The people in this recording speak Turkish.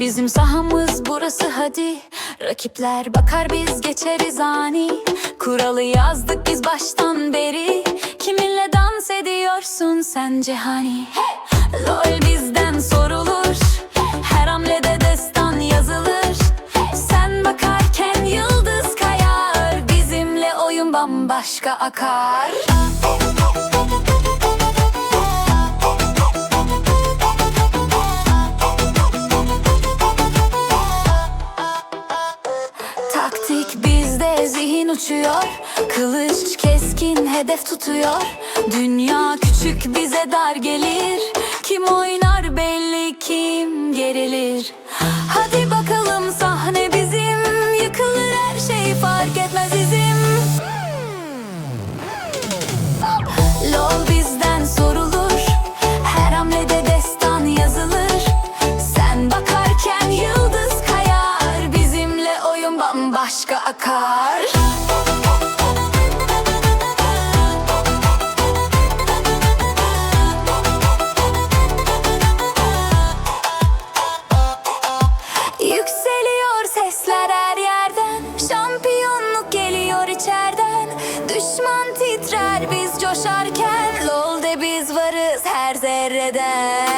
Bizim sahamız burası hadi. Rakipler bakar biz geçeriz ani. Kuralı yazdık biz baştan beri. Kiminle dans ediyorsun sence hani LOL bizden sorulur. Her hamlede destan yazılır. Sen bakarken yıldız kayar. Bizimle oyun bambaşka akar Taktik bizde zihin uçuyor. Kılıç keskin hedef tutuyor. Dünya küçük bize dar gelir. Kim oynar belli kim gerilir. Hadi bakalım sahne bizim. Yıkılır her şey fark etmez izim. LOL akar. Yükseliyor sesler her yerden. Şampiyonluk geliyor içeriden. Düşman titrer biz coşarken. LOL'de biz varız her zerreden